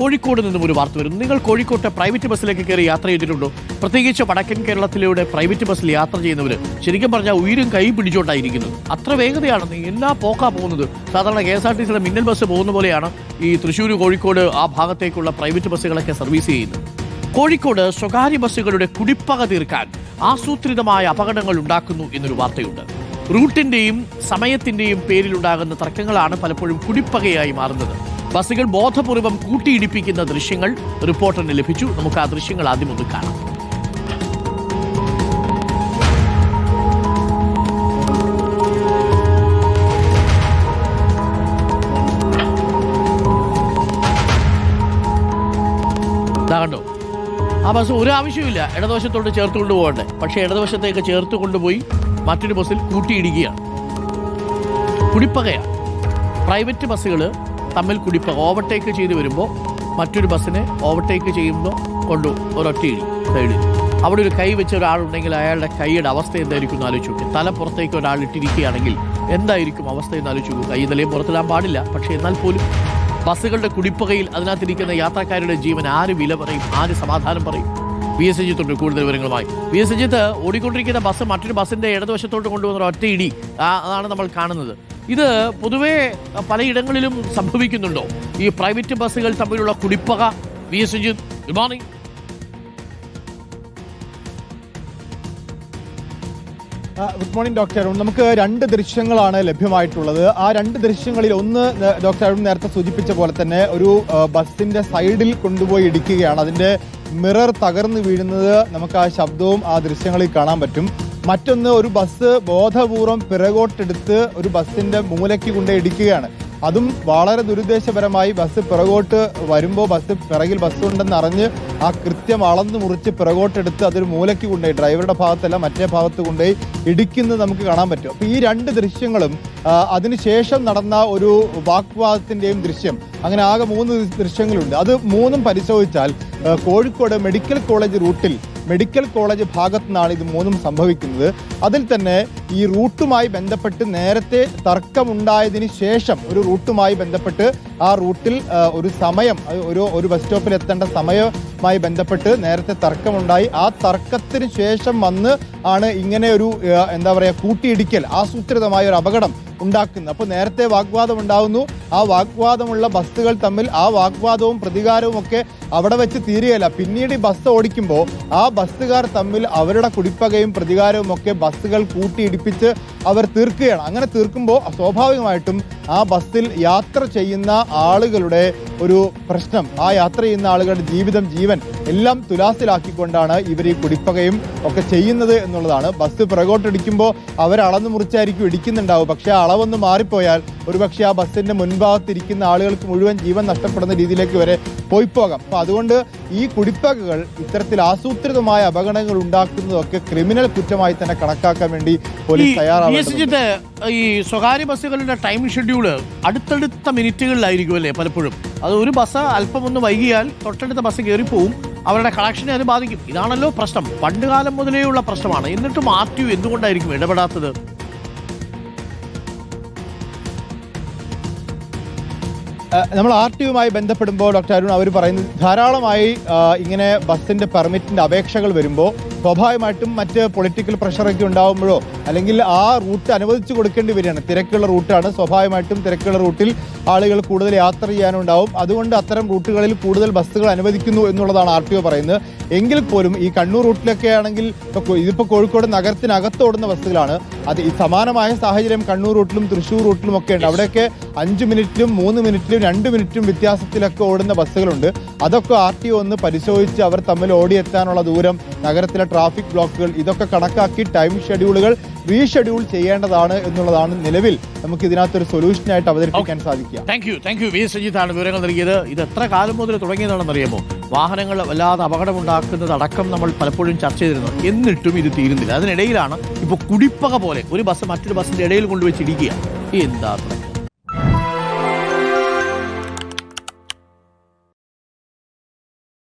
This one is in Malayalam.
കോഴിക്കോട് നിന്നും ഒരു വാർത്ത വരുന്നു. നിങ്ങൾ കോഴിക്കോട്ടെ പ്രൈവറ്റ് ബസ്സിലേക്ക് കയറി യാത്ര ചെയ്തിട്ടുണ്ടോ? പ്രത്യേകിച്ച് വടക്കൻ കേരളത്തിലൂടെ പ്രൈവറ്റ് ബസ്സിൽ യാത്ര ചെയ്യുന്നവർ ശരിക്കും പറഞ്ഞാൽ ഉയരും കൈ പിടിച്ചോണ്ടായിരിക്കുന്നത് അത്ര വേഗതയാണ് എല്ലാ പോക്കാ പോകുന്നത്? സാധാരണ കെ എസ് ആർ ടി സിയുടെ മിന്നൽ ബസ് പോകുന്ന പോലെയാണ് ഈ തൃശ്ശൂർ കോഴിക്കോട് ആ ഭാഗത്തേക്കുള്ള പ്രൈവറ്റ് ബസ്സുകളൊക്കെ സർവീസ് ചെയ്യുന്നത്. കോഴിക്കോട് സ്വകാര്യ ബസ്സുകളുടെ കുടിപ്പക തീർക്കാൻ ആസൂത്രിതമായ അപകടങ്ങൾ ഉണ്ടാക്കുന്നു എന്നൊരു വാർത്തയുണ്ട്. റൂട്ടിന്റെയും സമയത്തിന്റെയും പേരിലുണ്ടാകുന്ന തർക്കങ്ങളാണ് പലപ്പോഴും കുടിപ്പകയായി മാറുന്നത്. ബസ്സുകൾ ബോധപൂർവം കൂട്ടിയിടിപ്പിക്കുന്ന ദൃശ്യങ്ങൾ റിപ്പോർട്ടറിന് ലഭിച്ചു. നമുക്ക് ആ ദൃശ്യങ്ങൾ ആദ്യം ഒന്ന് കാണാം. ആ ബസ് ഒരു ആവശ്യമില്ല ഇടതുവശത്തോട്ട് ചേർത്ത് കൊണ്ടുപോകണ്ടേ പക്ഷേ ഇടതുവശത്തേക്ക് ചേർത്ത് കൊണ്ടുപോയി മറ്റൊരു ബസ്സിൽ കൂട്ടിയിടിക്കുകയാണ്. കുടിപ്പകയാണ്. പ്രൈവറ്റ് ബസ്സുകൾ തമ്മിൽ കുടിപ്പ് ഓവർടേക്ക് ചെയ്ത് വരുമ്പോൾ മറ്റൊരു ബസ്സിനെ ഓവർടേക്ക് ചെയ്യുമ്പോൾ കൊണ്ടു ഒരൊറ്റ ഇടി സൈഡിൽ അവിടെ ഒരു കൈ വെച്ച ഒരാളുണ്ടെങ്കിൽ അയാളുടെ കൈയുടെ അവസ്ഥ എന്തായിരിക്കും എന്ന് ആലോചിച്ചു തല പുറത്തേക്ക് ഒരാൾ ഇട്ടിരിക്കുകയാണെങ്കിൽ എന്തായിരിക്കും അവസ്ഥ എന്ന് ആലോചിച്ചു കൈ നിലയും പുറത്തിടാൻ പാടില്ല. പക്ഷേ എന്നാൽ പോലും ബസ്സുകളുടെ കുടിപ്പകയിൽ അതിനകത്തിരിക്കുന്ന യാത്രക്കാരുടെ ജീവൻ ആര് വില പറയും? ആര് സമാധാനം പറയും? വി എസ് അജിത്തുണ്ട് കൂടുതൽ വിവരങ്ങളുമായി. വി എസ് അജിത്ത് ഓടിക്കൊണ്ടിരിക്കുന്ന ബസ് മറ്റൊരു ബസ്സിന്റെ ഇടതുവശത്തോട്ട് കൊണ്ടുവന്ന ഒറ്റ ഇടി അതാണ് നമ്മൾ കാണുന്നത്. ഇത് പൊതുവേ പലയിടങ്ങളിലും സംഭവിക്കുന്നുണ്ടോ? ഈ പ്രൈവറ്റ് ബസ്സുകൾ തമ്മിലുള്ള കുടിപ്പക V S Sujith good morning. Good morning doctor Arun. നമുക്ക് രണ്ട് ദൃശ്യങ്ങളാണ് ലഭ്യമായിട്ടുള്ളത്. ആ രണ്ട് ദൃശ്യങ്ങളിൽ ഒന്ന് ഡോക്ടർ അരുൺ നേരത്തെ സൂചിപ്പിച്ച പോലെ തന്നെ ഒരു ബസ്സിന്റെ സൈഡിൽ കൊണ്ടുപോയി ഇടിക്കുകയാണ്. അതിന്റെ മിറർ തകർന്നു വീഴുന്നത് നമുക്ക് ആ ശബ്ദവും ആ ദൃശ്യങ്ങളിൽ കാണാൻ പറ്റും. മറ്റൊന്ന് ഒരു ബസ് ബോധപൂർവം പിറകോട്ടെടുത്ത് ഒരു ബസ്സിന്റെ മൂലയ്ക്ക് കൊണ്ട് ഇടിക്കുകയാണ്. അതും വളരെ ദുരുദ്ദേശപരമായി ബസ് പിറകോട്ട് വരുമ്പോൾ ബസ് പിറകിൽ ബസ് ഉണ്ടെന്ന് അറിഞ്ഞ് ആ കൃത്യം അളന്ന് മുറിച്ച് പിറകോട്ടെടുത്ത് അതൊരു മൂലയ്ക്ക് കൊണ്ടുപോയി ഡ്രൈവറുടെ ഭാഗത്തല്ല മറ്റേ ഭാഗത്ത് കൊണ്ടുപോയി ഇടിക്കുന്നത് നമുക്ക് കാണാൻ പറ്റും. അപ്പോൾ ഈ രണ്ട് ദൃശ്യങ്ങളും അതിനുശേഷം നടന്ന ഒരു വാക്വാദത്തിന്റെയും ദൃശ്യം. അങ്ങനെ ആകെ മൂന്ന് ദൃശ്യങ്ങളുണ്ട്. അത് മൂന്നും പരിശോധിച്ചാൽ കോഴിക്കോട് മെഡിക്കൽ കോളേജ് റൂട്ടിൽ മെഡിക്കൽ കോളേജ് ഭാഗത്തു നിന്നാണ് ഇത് മൂന്നും സംഭവിക്കുന്നത്. അതിൽ തന്നെ ഈ റൂട്ടുമായി ബന്ധപ്പെട്ട് നേരത്തെ തർക്കമുണ്ടായതിനു ശേഷം ഒരു റൂട്ടുമായി ബന്ധപ്പെട്ട് ആ റൂട്ടിൽ ഒരു സമയം ഒരു ഒരു ബസ് സ്റ്റോപ്പിൽ എത്തേണ്ട സമയവുമായി ബന്ധപ്പെട്ട് നേരത്തെ തർക്കമുണ്ടായി. ആ തർക്കത്തിന് ശേഷം വന്ന് ആണ് ഇങ്ങനെ ഒരു എന്താ പറയുക കൂട്ടിയിടിക്കൽ ആസൂത്രിതമായ ഒരു അപകടം ഉണ്ടാക്കുന്നത്. അപ്പോൾ നേരത്തെ വാഗ്വാദം ഉണ്ടാകുന്നു ആ വാഗ്വാദമുള്ള ബസ്സുകൾ തമ്മിൽ ആ വാഗ്വാദവും പ്രതികാരവും ഒക്കെ അവിടെ വെച്ച് തീരുകയല്ല. പിന്നീട് ഈ ബസ് ഓടിക്കുമ്പോൾ ആ ബസ്സുകാർ തമ്മിൽ അവരുടെ കുടിപ്പകയും പ്രതികാരവും ഒക്കെ ബസ്സുകൾ കൂട്ടിയിടിപ്പിച്ച് അവർ തീർക്കുകയാണ്. അങ്ങനെ തീർക്കുമ്പോൾ സ്വാഭാവികമായിട്ടും ആ ബസ്സിൽ യാത്ര ചെയ്യുന്ന ആളുകളുടെ ഒരു പ്രശ്നം ആ യാത്ര ചെയ്യുന്ന ആളുകളുടെ ജീവിതം ജീവൻ എല്ലാം തുലാസിലാക്കിക്കൊണ്ടാണ് ഇവർ ഈ കുടിപ്പകയും ഒക്കെ ചെയ്യുന്നത് എന്നുള്ളതാണ്. ബസ് പിറകോട്ടടിക്കുമ്പോൾ അവർ അളന്നു മുറിച്ചായിരിക്കും ഇടിക്കുന്നുണ്ടാവും. പക്ഷേ അളവൊന്ന് മാറിപ്പോയാൽ ഒരുപക്ഷെ ആ ബസ്സിന്റെ മുൻഭാഗത്തിരിക്കുന്ന ആളുകൾക്ക് മുഴുവൻ ജീവൻ നഷ്ടപ്പെടുന്ന രീതിയിലേക്ക് വരെ പോയി പോകാം അപ്പൊ അതുകൊണ്ട് ഈ കുടിപ്പകകൾ ഇത്തരത്തിൽ ആസൂത്രിതമായ അപകടങ്ങൾ ഉണ്ടാക്കുന്നതൊക്കെ ക്രിമിനൽ കുറ്റമായി തന്നെ കണക്കാക്കാൻ വേണ്ടി പോലീസ് തയ്യാറാവുന്നത് ഈ സ്വകാര്യ ബസ്സുകളുടെ ടൈം ഷെഡ്യൂൾ അടുത്തടുത്ത മിനിറ്റുകളിലായിരിക്കും അല്ലേ പലപ്പോഴും? അത് ഒരു ബസ് അല്പം ഒന്ന് വൈകിയാൽ തൊട്ടടുത്ത ബസ് കയറിപ്പോവും അവരുടെ കളക്ഷനെ അത് ബാധിക്കും. ഇതാണല്ലോ പ്രശ്നം. പണ്ട് കാലം മുതലേ ഉള്ള പ്രശ്നമാണ്. എന്നിട്ടും ആർ ടി എന്തുകൊണ്ടായിരിക്കും ഇടപെടാത്തത്? നമ്മൾ ആർ ടി യുമായി ബന്ധപ്പെടുമ്പോൾ ഡോക്ടർ അരുൺ അവർ പറയുന്നത് ധാരാളമായി ഇങ്ങനെ ബസ്സിന്റെ പെർമിറ്റിന്റെ അപേക്ഷകൾ വരുമ്പോൾ സ്വാഭാവികമായിട്ടും മറ്റ് പൊളിറ്റിക്കൽ പ്രഷറൊക്കെ ഉണ്ടാകുമ്പോഴോ അല്ലെങ്കിൽ ആ റൂട്ട് അനുവദിച്ചു കൊടുക്കേണ്ടി വരികയാണ്. തിരക്കുള്ള റൂട്ടാണ് സ്വാഭാവികമായിട്ടും തിരക്കുള്ള റൂട്ടിൽ ആളുകൾ കൂടുതൽ യാത്ര ചെയ്യാനുണ്ടാവും. അതുകൊണ്ട് അത്തരം റൂട്ടുകളിൽ കൂടുതൽ ബസ്സുകൾ അനുവദിക്കുന്നു എന്നുള്ളതാണ് ആർ ടി ഒ പറയുന്നത്. എങ്കിൽ പോലും ഈ കണ്ണൂർ റൂട്ടിലൊക്കെ ആണെങ്കിൽ ഇപ്പോൾ ഇതിപ്പോൾ ഇതിപ്പോ കോഴിക്കോട് നഗരത്തിനകത്ത് ഓടുന്ന ബസ്സുകളാണ്. അത് ഈ സമാനമായ സാഹചര്യം കണ്ണൂർ റൂട്ടിലും തൃശ്ശൂർ റൂട്ടിലും ഒക്കെ ഉണ്ട്. അവിടെയൊക്കെ അഞ്ച് മിനിറ്റിലും മൂന്ന് മിനിറ്റിലും രണ്ട് മിനിറ്റും വ്യത്യാസത്തിലൊക്കെ ഓടുന്ന ബസ്സുകളുണ്ട്. അതൊക്കെ ആർ ടി ഒന്ന് പരിശോധിച്ച് അവർ തമ്മിൽ ഓടിയെത്താനുള്ള ദൂരം നഗരത്തിലെ ട്രാഫിക് ബ്ലോക്കുകൾ ഇതൊക്കെ കണക്കാക്കി ടൈം ഷെഡ്യൂളുകൾ റീഷെഡ്യൂൾ ചെയ്യേണ്ടതാണ് എന്നുള്ളതാണ് നിലവിൽ നമുക്ക് ഇതിനകത്തൊരു സൊല്യൂഷനായിട്ട് അവതരിപ്പിക്കാൻ സാധിക്കുക. Thank you thank you V. S. അജിത്താണ് വിവരങ്ങൾ നൽകിയത്. ഇത് എത്ര കാലം മുതൽ തുടങ്ങിയതാണെന്ന് അറിയാമോ വാഹനങ്ങൾ വല്ലാതെ അപകടമുണ്ടാക്കുന്നത് അടക്കം നമ്മൾ പലപ്പോഴും ചർച്ച ചെയ്തിരുന്നു. എന്നിട്ടും ഇത് തീരുന്നില്ല. അതിനിടയിലാണ് ഇപ്പോൾ കുടിപ്പക പോലെ ഒരു ബസ് മറ്റൊരു ബസ്സിന്റെ ഇടയിൽ കൊണ്ടുവച്ചിരിക്കുക. എന്താ